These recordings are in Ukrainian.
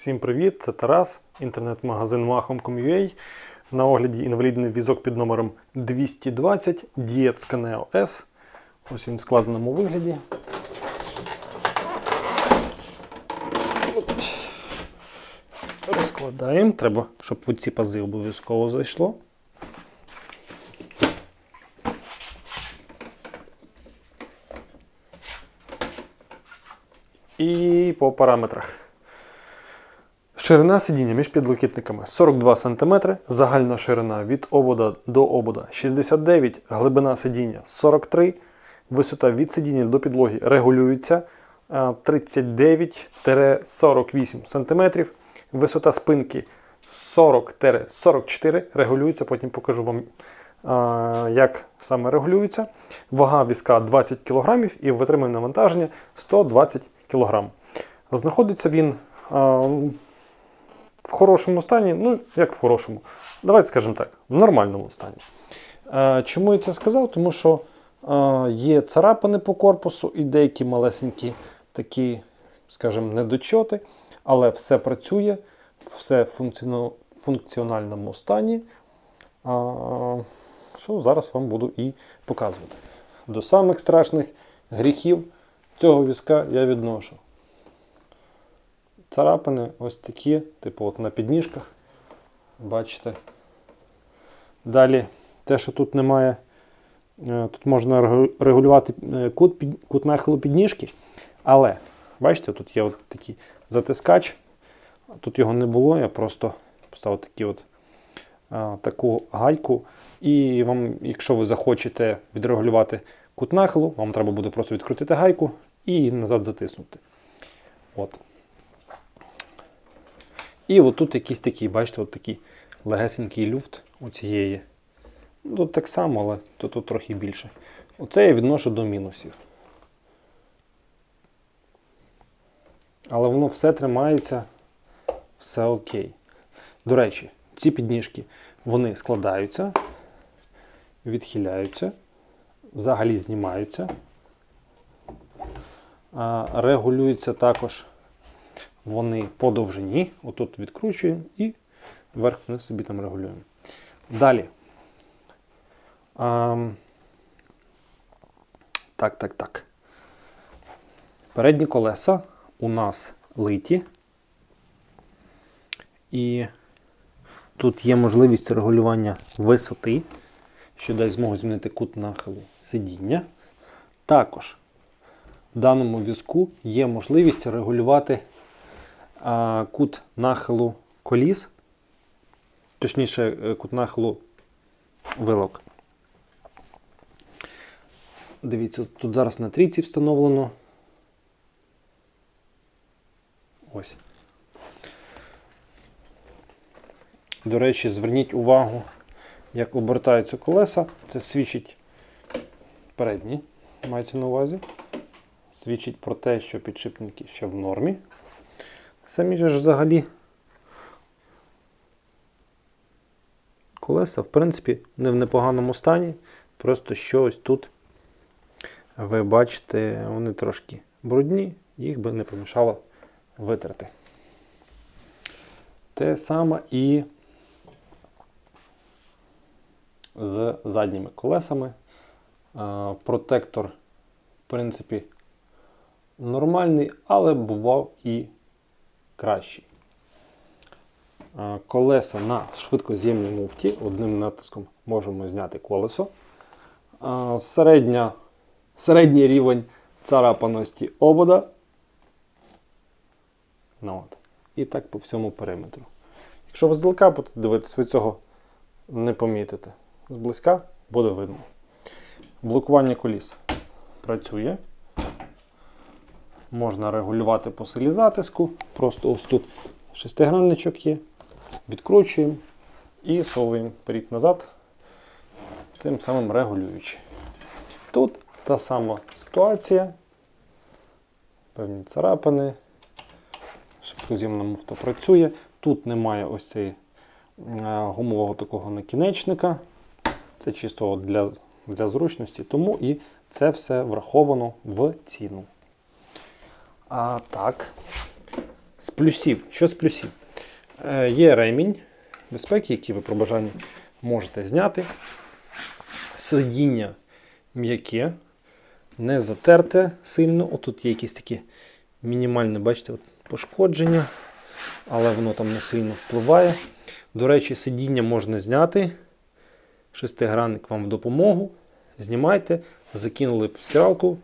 Всім привіт! Це Тарас, інтернет-магазин Mahom.com.ua. На огляді інвалідний візок під номером 220 Diet Scaneo S. Ось він в складеному вигляді. Розкладаємо. Треба, щоб в ці пази обов'язково зайшло. І по параметрах. Ширина сидіння між підлокітниками 42 см, загальна ширина від обода до обода 69 глибина сидіння 43 висота від сидіння до підлоги регулюється е, 39-48 см, висота спинки 40-44 регулюється, потім покажу вам, е, як саме регулюється. Вага візка 20 кг і витримане навантаження 120 кг. Знаходиться він е, в хорошому стані, ну, як в хорошому, давайте скажемо так, в нормальному стані. Е, чому я це сказав? Тому що е, є царапини по корпусу і деякі малесенькі такі, скажімо, недочоти, але все працює, все в функціональному стані. Що зараз вам буду і показувати. До самих страшних гріхів цього візка я відношу царапини ось такі, типу от на підніжках. Бачите. Далі, те, що тут немає, е, тут можна регулювати е, кут, кут нахилу підніжки. Але, бачите, тут є от такий затискач. Тут його не було, я просто поставив такі от, е, таку гайку. І вам, якщо ви захочете відрегулювати кут нахилу, вам треба буде просто відкрутити гайку і назад затиснути. От. І отут якийсь такий, бачите, от такий легесенький люфт у цієї. Ну, Тут так само, але тут, тут трохи більше. Оце я відношу до мінусів. Але воно все тримається, все окей. До речі, ці підніжки вони складаються, відхиляються, взагалі знімаються. А, регулюються також вони по довжині. Отут відкручуємо і вверх-вниз собі там регулюємо. Далі. Ам, так, так, так. Передні колеса у нас литі. І тут є можливість регулювання висоти, що дасть змогу змінити кут нахилу сидіння. Також в даному візку є можливість регулювати а, кут нахилу коліс, точніше, е, кут нахилу вилок. Дивіться, тут зараз на трійці встановлено. Ось. До речі, зверніть увагу, як обертаються колеса. Це свідчить передні, мається на увазі. Свідчить про те, що підшипники ще в нормі. Самі ж взагалі колеса, в принципі, не в непоганому стані. Просто що ось тут ви бачите, вони трошки брудні, їх би не помішало витрати. Те саме і з задніми колесами. Протектор, в принципі, нормальний, але бував і кращий. Колеса на швидкоз'ємній муфті. Одним натиском можемо зняти колесо. Середня, середній рівень царапаності обода. Ну, от. І так по всьому периметру. Якщо ви здалека будете дивитися, ви цього не помітите. Зблизька буде видно. Блокування коліс працює. Можна регулювати по силі затиску. Просто ось тут шестигранничок є. Відкручуємо і совуємо вперед-назад, цим самим регулюючи. Тут та сама ситуація. Певні царапини. Шипкоз'ємна муфта працює. Тут немає ось цієї е, гумового такого накінечника. Це чисто для, для зручності, тому і це все враховано в ціну. А так, З плюсів. Що з плюсів? Е, є ремінь безпеки, який ви при бажанні можете зняти. Сидіння м'яке, не затерте сильно. Отут є якісь такі мінімальні, бачите, от пошкодження, але воно там не сильно впливає. До речі, сидіння можна зняти. Шестигранник вам в допомогу. Знімайте, закинули в стиралку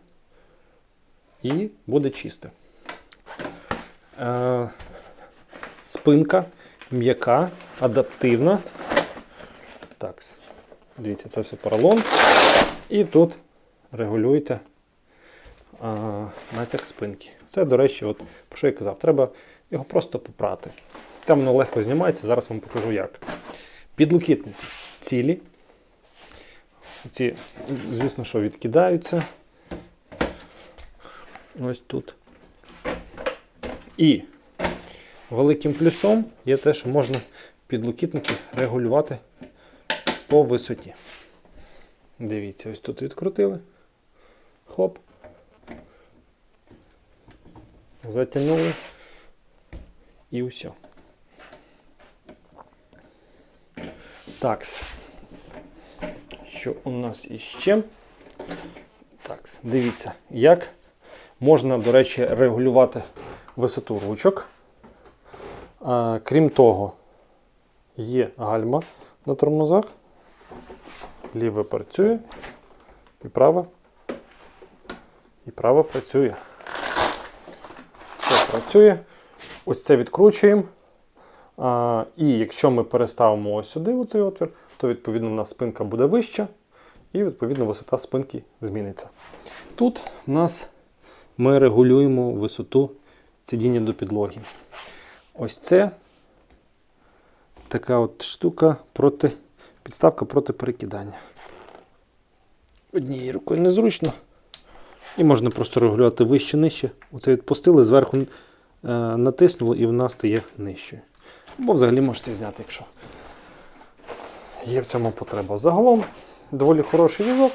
і буде чисте. Е, спинка м'яка, адаптивна. Так, дивіться, це все поролон. І тут регулюєте натяг спинки. Це, до речі, от, про що я казав, треба його просто попрати. Там воно легко знімається, зараз вам покажу як. Підлокітники цілі. Ці, звісно, що відкидаються. Ось тут. І великим плюсом є те, що можна підлокітники регулювати по висоті. Дивіться, ось тут відкрутили. Хоп. Затягнули. І все. Такс. Що у нас іще? Так, дивіться, як можна, до речі, регулювати висоту ручок. Крім того, є гальма на тормозах. Ліве працює і праве. І право працює. Все працює. Ось це відкручуємо. А, і якщо ми переставимо ось сюди у цей отвір, то відповідно у нас спинка буде вища, і відповідно висота спинки зміниться. Тут у нас ми регулюємо висоту сидіння до підлоги. Ось це така от штука проти підставка проти перекидання. Однією рукою незручно. І можна просто регулювати вище нижче. Оце відпустили, зверху е, натиснули і вона стає нижчою. Або взагалі можете зняти, якщо є в цьому потреба. Загалом доволі хороший візок.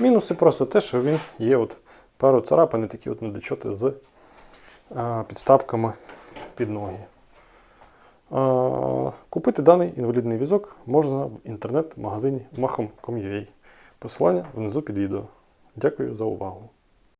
Мінуси просто те, що він є от пару царапин, і такі от недочоти з е, підставками під ноги. Е, Купити даний інвалідний візок можна в інтернет-магазині mahom.com.ua. Посилання внизу під відео. Дякую за увагу.